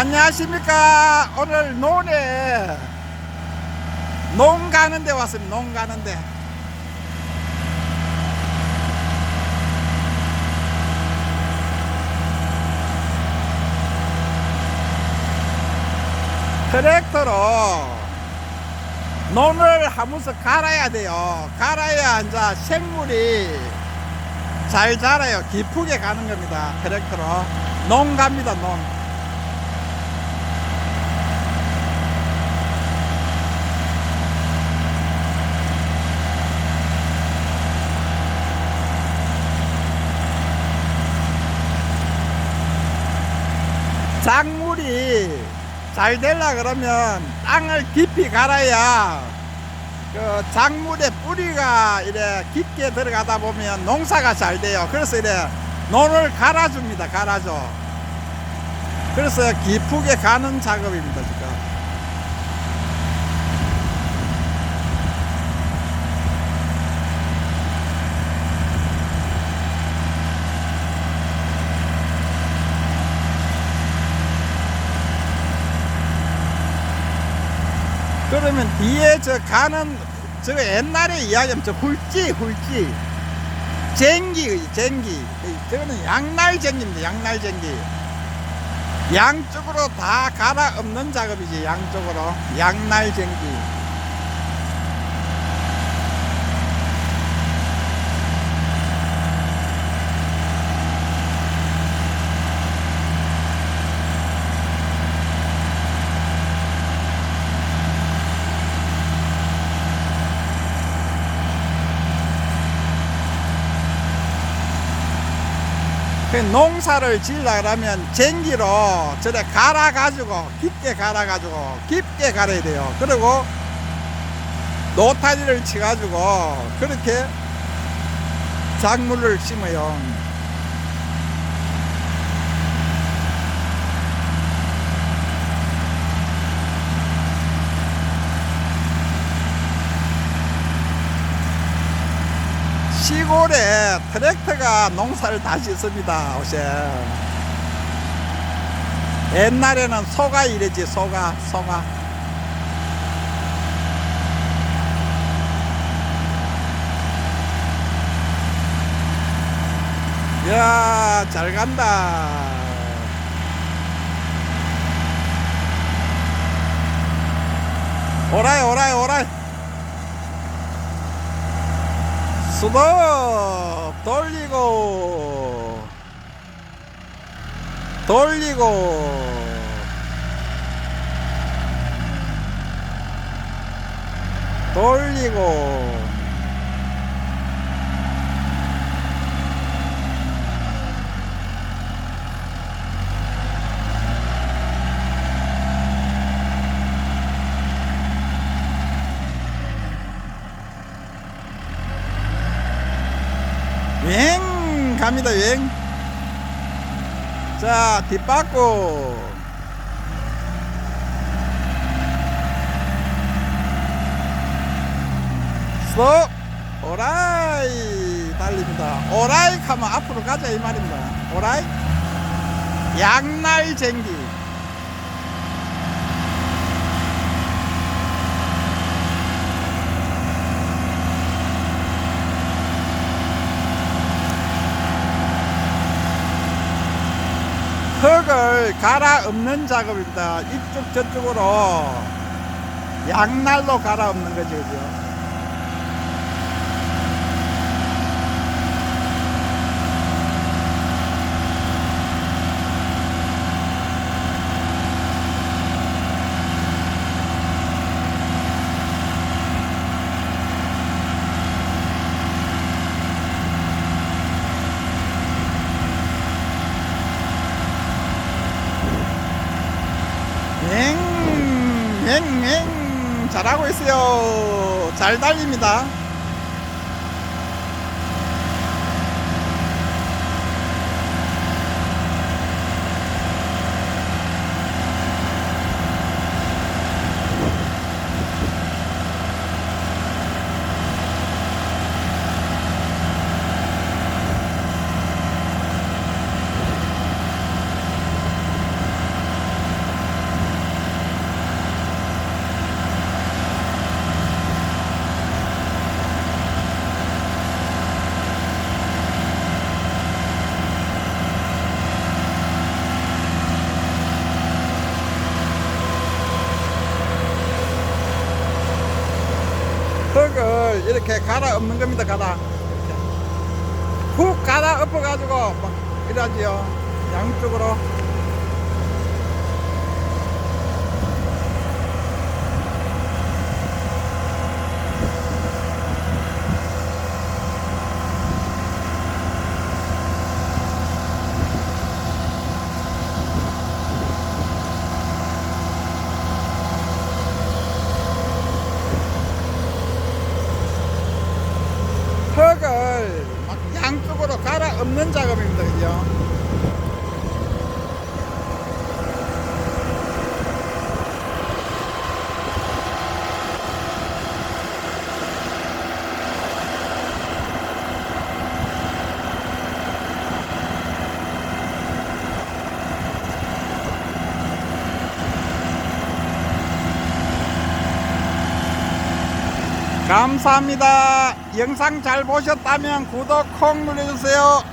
안녕하십니까. 오늘 논에 농 가는데 왔습니다. 농 가는데. 트랙터로 논을 하면서 갈아야 돼요. 갈아야 이제 생물이 잘 자라요. 기쁘게 가는 겁니다. 트랙터로. 농 갑니다, 농. 작물이 잘 되려 그러면 땅을 깊이 갈아야 그 작물의 뿌리가 이래 깊게 들어가다 보면 농사가 잘 돼요. 그래서 이래 논을 갈아줍니다. 갈아줘. 그래서 깊게 가는 작업입니다. 지금. 그러면 뒤에 저 가는 저 옛날에 이야기하면 저 훌지 훌지 쟁기 쟁기. 저거는 양날쟁기입니다 양날쟁기. 양쪽으로 다 갈아 엎는 작업이지 양쪽으로. 양날쟁기 그 농사를 지으려면 쟁기로 저래 갈아 가지고 깊게 갈아 가지고 깊게 갈아야 돼요. 그리고 노타리를 치 가지고 그렇게 작물을 심어요 시골에 트랙터가 농사를 다 짓습니다. 오세. 옛날에는 소가 이랬지, 소가, 소가. 이야, 잘 간다. 오라이, 오라이, 오라이. 수도 돌리고 돌리고. 돌리고 여행 갑니다 여행. 자 뒷바꾸 스톱. 오라이. 달립니다. 오라이 하면 앞으로 가자 이 말입니다. 오라이. 양날 쟁기 흙을 갈아 엎는 작업입니다. 이쪽 저쪽으로 양날로 갈아 엎는 거죠. 그죠? 엥, 엥, 엥. 잘하고 있어요. 잘 달립니다. 이렇게 갈아 엎는 겁니다 갈아 이렇게 푹 갈아 엎어 가지고 막 이러지요. 양쪽으로 흙을 막 양쪽으로 엎는 작업입니다 그죠 감사합니다. 영상 잘 보셨다면 구독 콩 눌러주세요.